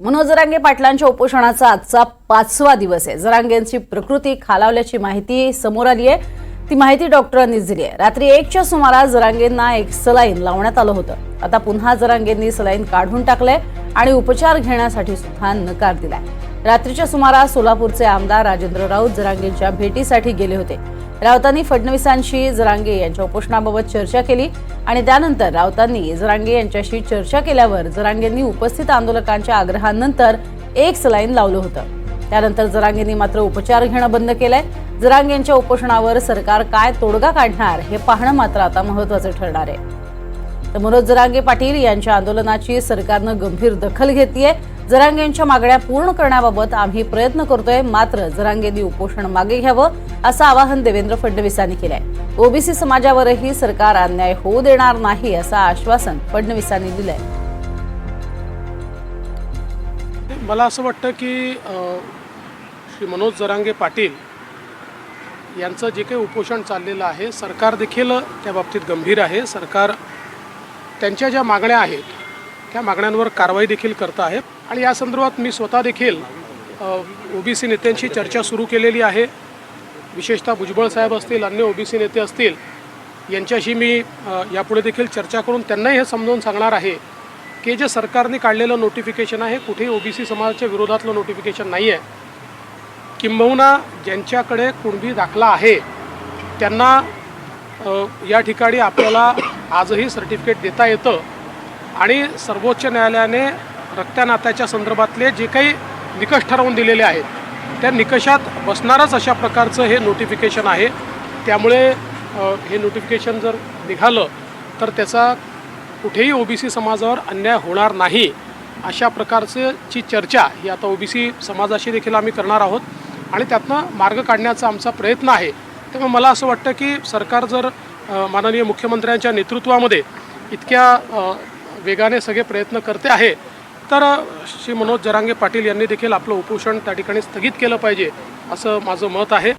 मनोज जरांगे पाटलांच्या उपोषणाचा आजचा पाचवा दिवस आहे. जरांगेंची प्रकृती खालावल्याची माहिती समोर आली आहे. ती माहिती डॉक्टरांनीच दिली आहे. रात्री एकच्या सुमारास जरांगेंना एक सलाईन लावण्यात आलं होतं. आता पुन्हा जरांगेंनी सलाईन काढून टाकलंय आणि उपचार घेण्यासाठी सुद्धा नकार दिलाय. रात्रीच्या सुमारास सोलापूरचे आमदार राजेंद्र राऊत जरांगेंच्या भेटीसाठी गेले होते. राऊतांनी फडणवीसांशी जरांगे यांच्या उपोषणाबाबत चर्चा केली आणि त्यानंतर राऊतांनी जरांगे यांच्याशी चर्चा केल्यावर जरांगेंनी उपस्थित आंदोलकांच्या आग्रहानंतर एक सलाईन लावलं होतं. त्यानंतर जरांगेंनी मात्र उपचार घेणं बंद केलंय. जरांगेंच्या उपोषणावर सरकार काय तोडगा काढणार हे पाहणं मात्र आता महत्वाचं ठरणार आहे. तर मनोज जरांगे पाटील यांच्या आंदोलनाची सरकारनं गंभीर दखल घेतलीय. जरांगेंच्या मागण्या पूर्ण करण्याबाबत आम्ही प्रयत्न करतोय. मात्र जरांगेंनी उपोषण मागे घ्यावं असं आवाहन देवेंद्र फडणवीसांनी केलंय. ओबीसी समाजावरही सरकार अन्याय होऊ देणार नाही असं आश्वासन फडणवीसांनी दिलंय. मला असं वाटतं की श्री मनोज जरांगे पाटील यांचं जे काही उपोषण चाललेलं आहे सरकार देखील त्या बाबतीत गंभीर आहे. सरकार त्यांच्या ज्या मागण्या आहेत त्या मागण्यांवर कारवाई देखील करत आहे आणि या संदर्भात मी स्वतः देखील ओबीसी नेत्यांशी चर्चा सुरू केलेली आहे. विशेषतः भुजबळ साहेब असतील अन्य ओबीसी नेते असतील यांच्याशी मी यापुढे देखील चर्चा करून त्यांनाही हे समजावून सांगणार आहे की जे सरकारने काढलेलं नोटिफिकेशन आहे कुठेही ओबीसी समाजाच्या विरोधातलं नोटिफिकेशन नाही आहे किंबहुना ज्यांच्याकडे कुणबी दाखला आहे त्यांना या ठिकाणी आपल्याला आजही सर्टिफिकेट देता येतं. आणि सर्वोच्च न्यायालयाने रक्त्यानात्याच्या संदर्भातले जे काही निकष ठरवून दिलेले आहेत त्या निकषात बसणारच अशा प्रकारचं हे नोटिफिकेशन आहे. त्यामुळे हे नोटिफिकेशन जर निघालं तर त्याचा कुठेही ओबीसी समाजावर अन्याय होणार नाही अशा प्रकारचं ची चर्चा ही आता ओबीसी समाजाशी देखील आम्ही करणार आहोत. आणि त्यातनं मार्ग काढण्याचा आमचा प्रयत्न आहे. त्यामुळे मला असं वाटतं की सरकार जर माननीय मुख्यमंत्र्यांच्या नेतृत्वामध्ये इतक्या वेगाने सगळे प्रयत्न करते आहे. तर श्री मनोज जरांगे पाटील यांनी देखील आपलं उपोषण त्या ठिकाणी स्थगित केलं पाहिजे असं माझं मत आहे.